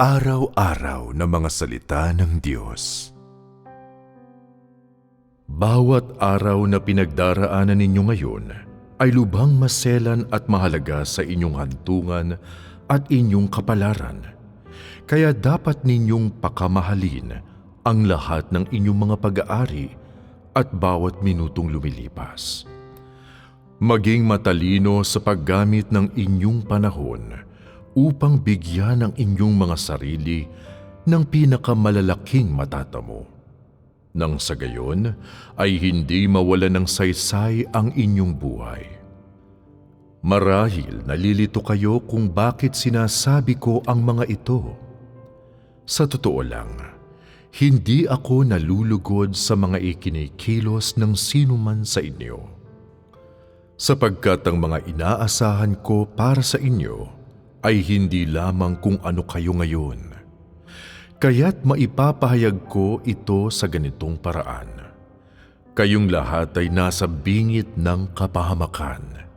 Pang-araw-araw na mga salita ng Diyos. Bawat araw na pinagdaraanan ninyo ngayon ay lubhang maselan at mahalaga sa inyong hantungan at inyong kapalaran. Kaya dapat ninyong pakamahalin ang lahat ng inyong mga pag-aari at bawat minutong lumilipas. Maging matalino sa paggamit ng inyong panahon upang bigyan ang inyong mga sarili ng pinakamalalaking matatamo. Nang sa gayon ay hindi mawala ng saysay ang inyong buhay. Marahil nalilito kayo kung bakit sinasabi ko ang mga ito. Sa totoo lang, hindi ako nalulugod sa mga ikinikilos ng sinuman sa inyo. Sapagkat ang mga inaasahan ko para sa inyo ay hindi lamang kung ano kayo ngayon. Kaya't maipapahayag ko ito sa ganitong paraan. Kayong lahat ay nasa bingit ng kapahamakan.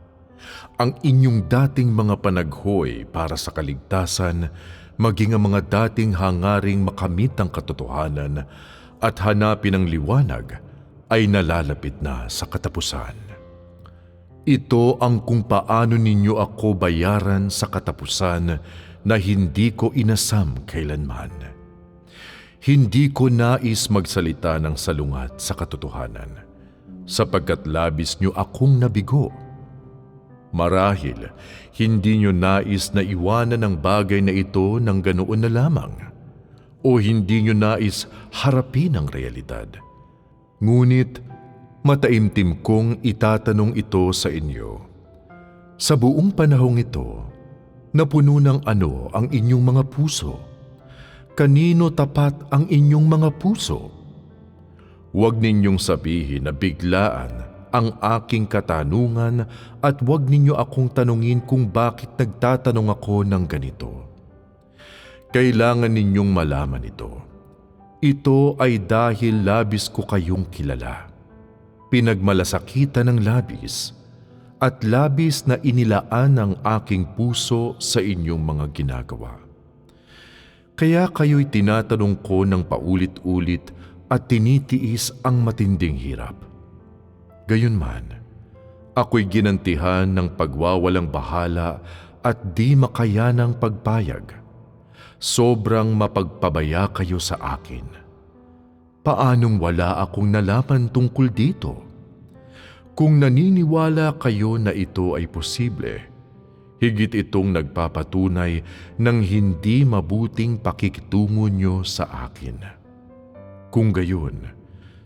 Ang inyong dating mga panaghoy para sa kaligtasan, maging ang mga dating hangaring makamit ang katotohanan at hanapin ang liwanag, ay nalalapit na sa katapusan. Ito ang kung paano ninyo ako bayaran sa katapusan na hindi ko inasam kailanman. Hindi ko nais magsalita ng salungat sa katotohanan, sapagkat labis nyo akong nabigo. Marahil, hindi nyo nais na iwanan ang bagay na ito ng ganoon na lamang, o hindi nyo nais harapin ang realidad. Ngunit, mataimtim kong itatanong ito sa inyo. Sa buong panahong ito, napuno ng ano ang inyong mga puso? Kanino tapat ang inyong mga puso? Huwag ninyong sabihin na biglaan ang aking katanungan at huwag ninyo akong tanungin kung bakit nagtatanong ako ng ganito. Kailangan ninyong malaman ito. Ito ay dahil labis ko kayong kilala pinagmalasakitan ng labis at labis na inilaan ang aking puso sa inyong mga ginagawa. Kaya kayo'y tinatanong ko ng paulit-ulit at tinitiis ang matinding hirap. Gayunman, ako'y ginantihan ng pagwawalang bahala at di makayanang pagpayag. Sobrang mapagpabaya kayo sa akin. Paanong wala akong nalaman tungkol dito? Kung naniniwala kayo na ito ay posible, higit itong nagpapatunay ng hindi mabuting pakikitungo nyo sa akin. Kung gayon,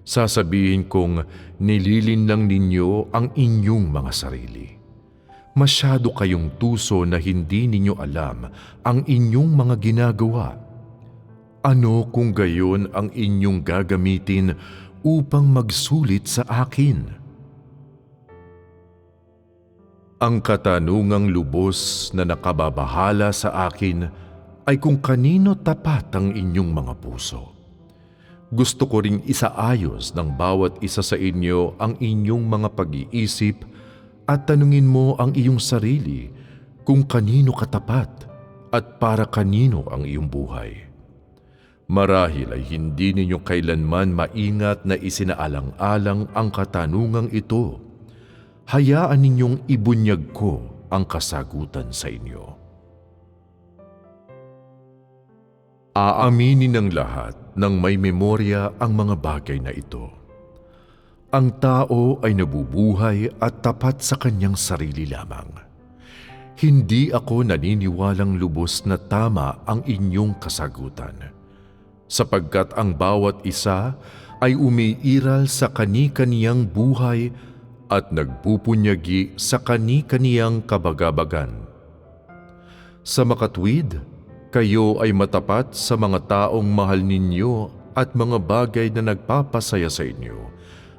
sasabihin kong nililin lang ninyo ang inyong mga sarili. Masyado kayong tuso na hindi ninyo alam ang inyong mga ginagawa. Ano kung gayon ang inyong gagamitin upang magsulit sa akin?' Ang katanungang lubos na nakababahala sa akin ay kung kanino tapat ang inyong mga puso. Gusto ko ring isaayos ng bawat isa sa inyo ang inyong mga pag-iisip at tanungin mo ang iyong sarili kung kanino katapat at para kanino ang iyong buhay. Marahil ay hindi ninyo kailanman maingat na isinaalang-alang ang katanungang ito hayaan ninyong ibunyag ko ang kasagutan sa inyo. Aaminin ng lahat ng may memorya ang mga bagay na ito. Ang tao ay nabubuhay at tapat sa kanyang sarili lamang. Hindi ako naniniwalang lubos na tama ang inyong kasagutan, sapagkat ang bawat isa ay umiiral sa kani-kaniyang buhay at nagpupunyagi sa kani-kaniyang kabagabagan. Sa makatwid, kayo ay matapat sa mga taong mahal ninyo at mga bagay na nagpapasaya sa inyo,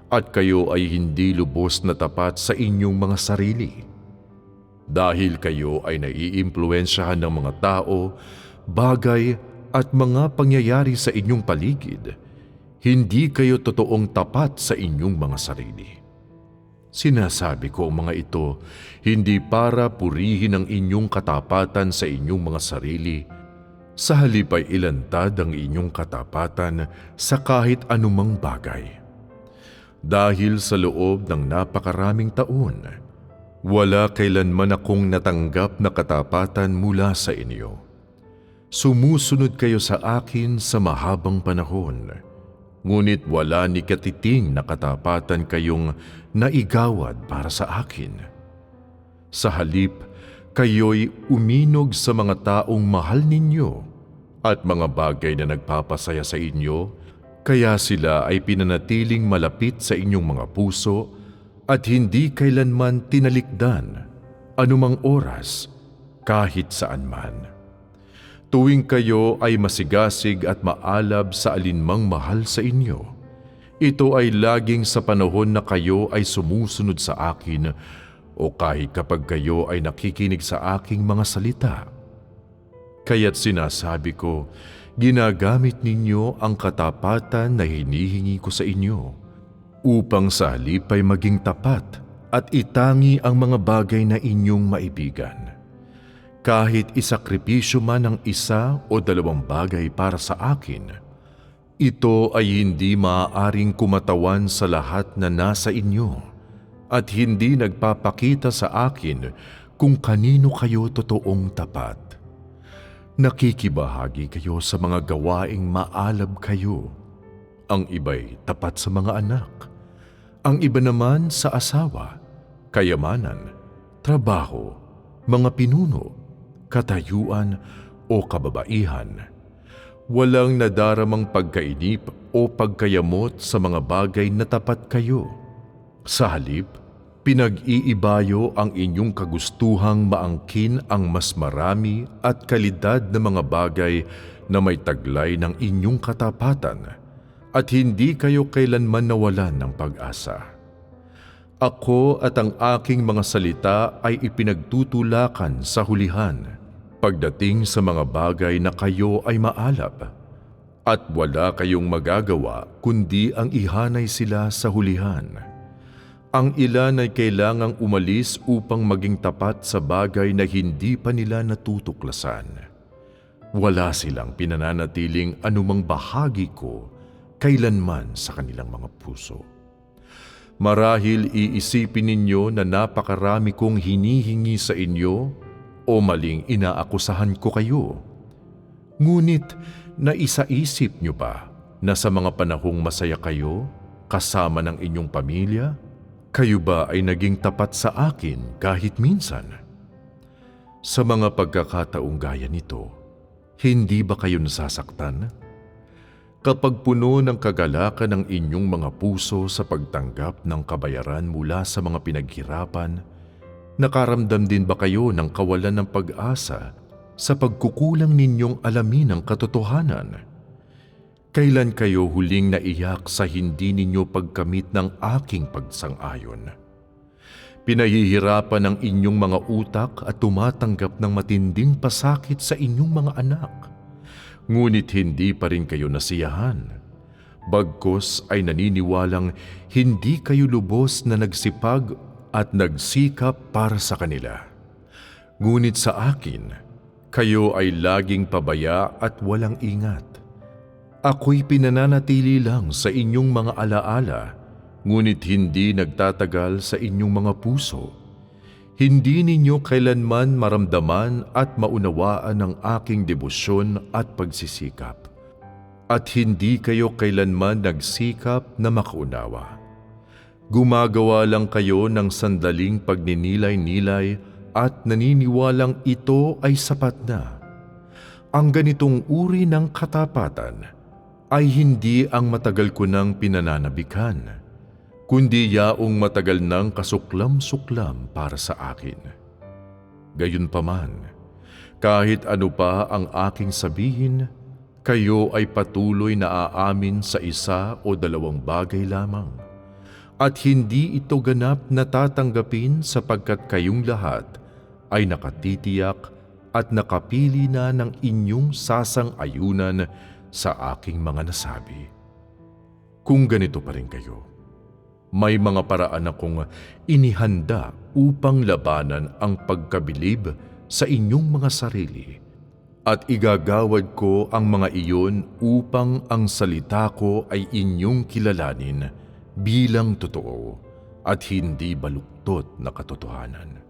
at kayo ay hindi lubos na tapat sa inyong mga sarili. Dahil kayo ay naiimpluensyahan ng mga tao, bagay at mga pangyayari sa inyong paligid, hindi kayo totoong tapat sa inyong mga sarili. Sinasabi ko ang mga ito hindi para purihin ang inyong katapatan sa inyong mga sarili, Sa halip ay ilantad ang inyong katapatan sa kahit anumang bagay. Dahil sa loob ng napakaraming taon, wala kailanman akong natanggap na katapatan mula sa inyo. Sumusunod kayo sa akin sa mahabang panahon, ngunit wala ni katiting na katapatan kayong naigawad para sa akin. Sa halip, kayo'y uminog sa mga taong mahal ninyo at mga bagay na nagpapasaya sa inyo, kaya sila ay pinanatiling malapit sa inyong mga puso at hindi kailanman tinalikdan anumang oras kahit saan man. Tuwing kayo ay masigasig at maalab sa alinmang mahal sa inyo, ito ay laging sa panahon na kayo ay sumusunod sa akin o kahit kapag kayo ay nakikinig sa aking mga salita. Kaya't sinasabi ko, ginagamit ninyo ang katapatan na hinihingi ko sa inyo upang sa halip ay maging tapat at itangi ang mga bagay na inyong maibigan. Kahit isakripisyo man ang isa o dalawang bagay para sa akin, ito ay hindi maaaring kumatawan sa lahat na nasa inyo at hindi nagpapakita sa akin kung kanino kayo totoong tapat. Nakikibahagi kayo sa mga gawaing maalab kayo. Ang iba'y tapat sa mga anak. Ang iba naman sa asawa, kayamanan, trabaho, mga pinuno, katayuan o kababaihan. Walang nadaramang pagkainip o pagkayamot sa mga bagay na tapat kayo. Sa halip, pinag-iibayo ang inyong kagustuhang maangkin ang mas marami at kalidad na mga bagay na may taglay ng inyong katapatan at hindi kayo kailanman nawalan ng pag-asa. Ako at ang aking mga salita ay ipinagtutulakan sa hulihan pagdating sa mga bagay na kayo ay maalab at wala kayong magagawa kundi ang ihanay sila sa hulihan. Ang ilan ay kailangang umalis upang maging tapat sa bagay na hindi pa nila natutuklasan. Wala silang pinananatiling anumang bahagi ko kailanman sa kanilang mga puso. Marahil iisipin ninyo na napakarami kong hinihingi sa inyo o maling inaakusahan ko kayo. Ngunit naisaisip nyo ba na sa mga panahong masaya kayo kasama ng inyong pamilya, kayo ba ay naging tapat sa akin kahit minsan? Sa mga pagkakataong gaya nito, hindi ba kayo nasasaktan? Kapag puno ng kagalakan ng inyong mga puso sa pagtanggap ng kabayaran mula sa mga pinaghirapan, nakaramdam din ba kayo ng kawalan ng pag-asa sa pagkukulang ninyong alamin ang katotohanan? Kailan kayo huling naiyak sa hindi ninyo pagkamit ng aking pagsang-ayon? Pinahihirapan ang inyong mga utak at tumatanggap ng matinding pasakit sa inyong mga anak. Ngunit hindi pa rin kayo nasiyahan. Bagkos ay naniniwalang hindi kayo lubos na nagsipag at nagsikap para sa kanila. Ngunit sa akin, kayo ay laging pabaya at walang ingat. Ako'y pinananatili lang sa inyong mga alaala, ngunit hindi nagtatagal sa inyong mga puso. Hindi ninyo kailanman maramdaman at maunawaan ang aking debosyon at pagsisikap. At hindi kayo kailanman nagsikap na makaunawa. Gumagawa lang kayo ng sandaling pagninilay-nilay at naniniwalang ito ay sapat na. Ang ganitong uri ng katapatan ay hindi ang matagal ko nang pinananabikan, kundi yaong matagal nang kasuklam-suklam para sa akin. Gayunpaman, kahit ano pa ang aking sabihin, kayo ay patuloy na aamin sa isa o dalawang bagay lamang at hindi ito ganap na tatanggapin sapagkat kayong lahat ay nakatitiyak at nakapili na ng inyong sasang-ayunan sa aking mga nasabi. Kung ganito pa rin kayo, may mga paraan akong inihanda upang labanan ang pagkabilib sa inyong mga sarili At igagawad ko ang mga iyon upang ang salita ko ay inyong kilalanin bilang totoo at hindi baluktot na katotohanan.